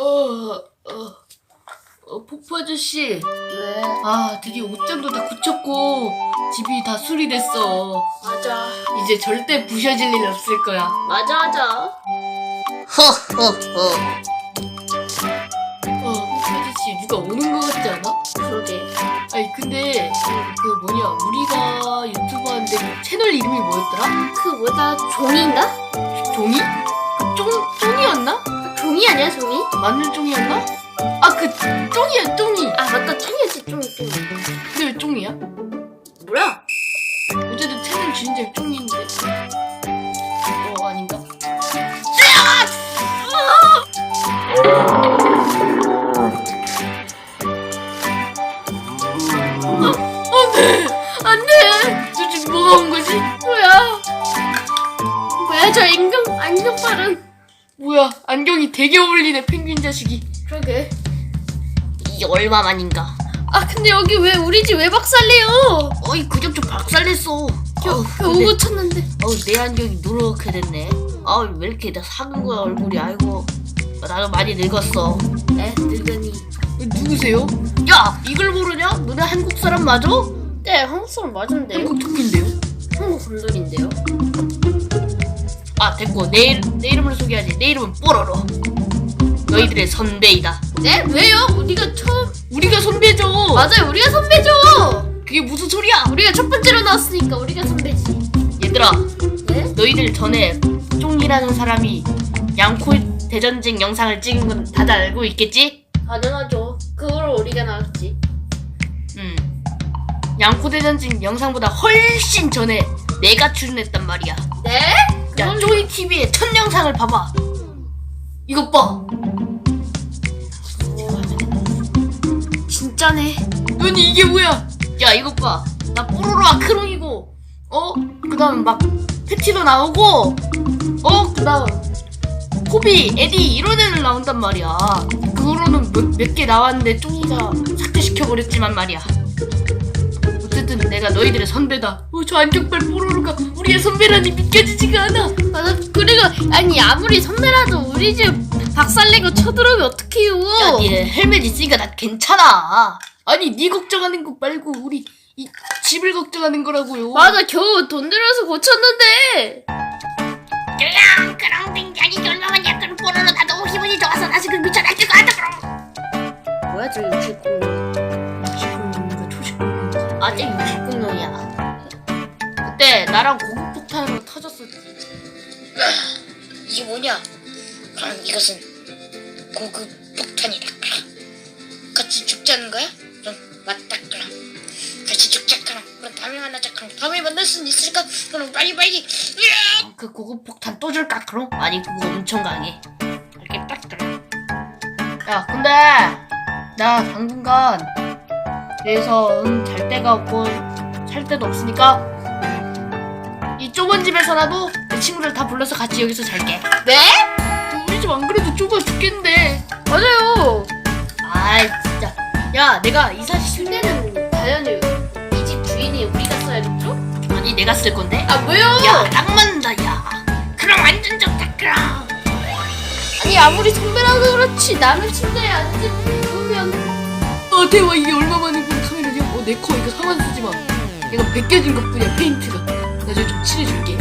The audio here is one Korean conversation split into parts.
어, 어, 어, 폭포 아저씨. 왜? 아, 드디어 옷장도 다 굳혔고, 집이 다 수리됐어. 맞아. 이제 절대 부셔질 일 없을 거야. 맞아, 맞아. 허허허. 어, 폭포 아저씨, 누가 오는 거 같지 않아? 그러게. 아니, 근데, 그 뭐냐, 우리가 유튜브 하는데 그 채널 이름이 뭐였더라? 그 뭐다 종이인가? 종이? 그 쫑, 쫑이었나? 아니야, 종이? 마늘 쫑이었나? 아, 그, 쫑이야, 쫑이. 아, 맞다. 종이었지, 종이, 종이. 근데 왜 쫑이야? 뭐야? 어쨌든 채널 주인장 쫑이인데. 어, 아닌가? 안 돼! 안 돼! 저 지금 뭐가 온 거지? 뭐야? 뭐야, 저 안경, 안경빨은. 뭐야, 안경이 되게 어울리네, 펭귄 자식이. 그러게. 이게 얼마만인가? 아, 근데 여기 왜 우리 집 왜 박살내요? 어이, 그좀좀 박살냈어. 겨, 겨우 근데- 고쳤는데. 어우, 내 안경이 누렇게 됐네. 아우, 왜 이렇게 나 작은 거야, 얼굴이. 아이고. 나도 많이 늙었어. 에, 늙은이. 누구세요? 야, 이걸 모르냐? 너네 한국 사람 맞아? 네, 한국 사람 맞은데요? 한국 토끼인데요? 한국 감독인데요? 아, 됐고. 내, 이름- 내 이름을 소개하지. 내 이름은 뽀로로. 너희들의 선배이다. 네? 왜요? 우리가 처음. 우리가 선배죠. 맞아요, 우리가 선배죠! 그게 무슨 소리야? 우리가 첫 번째로 나왔으니까 우리가 선배지. 얘들아, 네? 너희들 전에 쫑이라는 사람이 양코 대전쟁 영상을 찍은 건 다들 알고 있겠지? 당연하죠. 그거로 우리가 나왔지. 음. 양코 대전쟁 영상보다 훨씬 전에 내가 출연했단 말이야. 네? 야, 쪼이 TV의 첫 영상을 봐봐. 이것 봐. 진짜네. 아니 이게 뭐야? 야 이것 봐. 나 뽀로로와 크롱이고, 어? 그다음 막 패티도 나오고, 어? 그다음 포비, 에디 이런 애들 나온단 말이야. 그거로는 몇 개 나왔는데 쫑이가 삭제시켜 버렸지만 말이야. 내가 너희들의 선배다. 어, 저 안경빨 뽀로로가 우리의 선배라니 믿겨지지가 않아. 맞아. 그리고 아니 아무리 선배라도 우리 집 박살내고 쳐들어오면 어떡해요? 야, 니 헬멧 있으니까 나 괜찮아. 아니, 니 걱정하는 거 말고 우리 이 집을 걱정하는 거라고요. 맞아 겨우 돈 들여서 고쳤는데. 그냥 그런 굉장히 나랑 고급폭탄으로 터졌었지. 이게 뭐냐 그럼 이것은 고급 폭탄이다 같이 죽자는 거야? 그럼 맞다 그럼 같이 죽자 그럼 그럼 다음에 만나자 그럼 다음에 만날 수 있을까? 그럼 빨리 빨리 으아! 그 고급 폭탄 또 줄까 그럼? 아니 그거 엄청 강해. 알겠다 그럼. 야 근데 나 당분간 그래서 음, 잘 데가 없고 살 데도 없으니까 이 좁은 집에서라도 내 친구들 다 불러서 같이 여기서 잘게. 네? 우리 집 안 그래도 좁아 죽겠는데. 맞아요. 아이 진짜. 야 내가 이사 시 침대는 당연히 이 집 주인이 우리가 써야겠죠? 아니 내가 쓸 건데. 아 왜요? 야딱 맞는다 야. 그럼 완전 좋다 그럼 아니 아무리 선배라도 그렇지 남의 침대에 앉으면 어 대박 이게 얼마 만에 본 카메라냐? 어내 거 이거 상관 쓰지 마. 이거 벗겨진 것뿐이야 페인트가. 칠해줄게.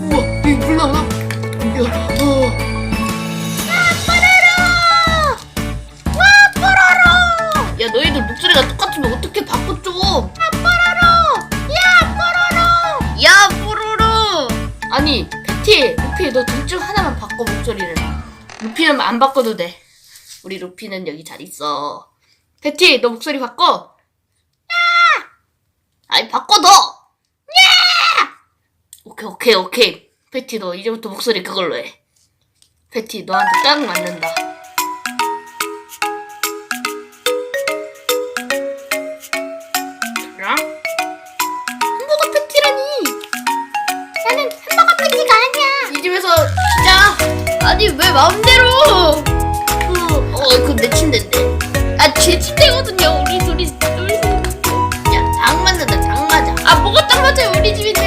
우와 여기 물 나오나? 야, 어. 야 너희들 목소리가 똑같으면 어떻게 바꿔 좀? 야 뽀로로. 아니 패티, 루피 너 둘 중 하나만 바꿔 목소리를. 루피는 안 바꿔도 돼. 우리 루피는 여기 잘 있어. 패티 너 목소리 바꿔. 야! 아니 바꿔 너. 야! 오케이 오케이 오케이. 패티 너 이제부터 목소리 그걸로 해. 패티 너한테 딱 맞는다. 그럼? 햄버거 패티라니. 나는 햄버거 패티가 아니야. 이 집에서 진짜 아니 왜 마음대로? 어, 어내 침대인데 아제 침대거든요. 우리 둘이 둘이. 야딱 맞는다 딱 맞아 아 뭐가 딱 맞아요 우리 집인데.